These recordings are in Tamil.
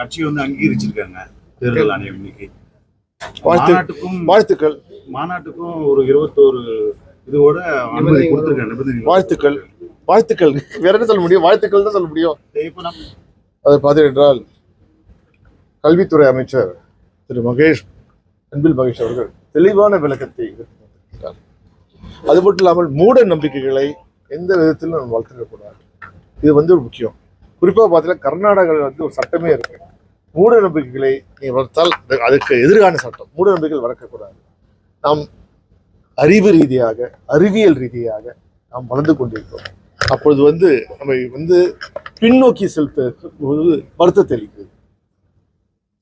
கட்சி வந்து அங்கீகரிச்சிருக்காங்க. தேர்தல் ஆணையம் இன்னைக்கு. மாநாட்டுக்கும் வாழ்த்துக்கள். மாநாட்டுக்கும் ஒரு இருபத்தோரு இதோட அனுமதி கொடுத்துருக்காங்க. நிபந்தனை வாழ்த்துக்கள். வாழ்த்துக்கள். வேற என்ன சொல்ல முடியும்? வாழ்த்துக்கள் தான் சொல்ல முடியும். அதை பார்த்தீர்கள் கல்வித்துறை அமைச்சர் திரு மகேஷ் அன்பில் மகேஷ் அவர்கள் தெளிவான விளக்கத்தை. அது மட்டும் இல்லாமல் மூட நம்பிக்கைகளை எந்த விதத்திலும் நம்ம வளர்த்துக்கக்கூடாது. இது வந்து முக்கியம். குறிப்பாக பார்த்தீங்கன்னா கர்நாடகாவில் வந்து ஒரு சட்டமே இருக்கு. மூட நம்பிக்கைகளை நீ வளர்த்தால் அதுக்கு எதிரான சட்டம். மூட நம்பிக்கைகள் வளர்க்கக்கூடாது. நாம் அறிவு ரீதியாக அறிவியல் ரீதியாக நாம் வளர்ந்து கொண்டிருக்கிறோம். அப்பொழுது வந்து நம்ம வந்து பின்னோக்கி செலுத்த போது வருத்தத்தை அளிக்குது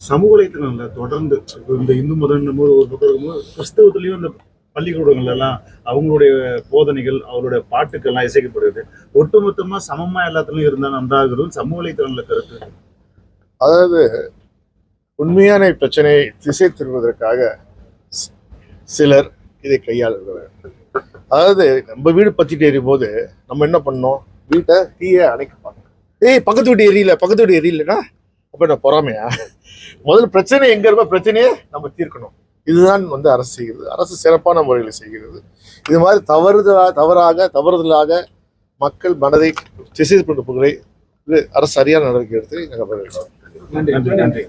சமூக வலைத்தளங்கள்ல தொடர்ந்து இந்த இந்து மதம் போது ஒரு பக்கம் இருக்கும்போது கிறிஸ்தவத்திலயும் இந்த பள்ளிக்கூடங்கள் எல்லாம் அவங்களுடைய போதனைகள் அவருடைய பாட்டுக்கள் எல்லாம் இசைக்கப்படுது. ஒட்டுமொத்தமா சமமா எல்லாத்துலயும் இருந்தா நன்றாகிறது. சமூக வலைத்தளங்கள கருத்து அதாவது உண்மையான பிரச்சனையை திசை திருவதற்காக சிலர் இதை கையாளுகிறார்கள். அதாவது நம்ம வீடு பத்திட்டு எரியும் போது நம்ம என்ன பண்ணோம் வீட்டை தீயை அணைக்க பார்க்கணும். ஏய் பக்கத்து வீட்டு எரியல பக்கத்து வீட்டு எரியலன்னா அப்போ என்ன பொறாமையா? முதல்ல பிரச்சனை எங்கே இருக்கோ பிரச்சனையை நம்ம தீர்க்கணும். இதுதான் வந்து அரசு செய்கிறது. அரசு சிறப்பான முறையில் செய்கிறது. இது மாதிரி தவறுதலா தவறாக தவறுதலாக மக்கள் மனதை திசை திருப்புகளை அரசு சரியான நடவடிக்கை எடுத்து நாங்கள் வரவேற்கிறோம் நன்றி நன்றி.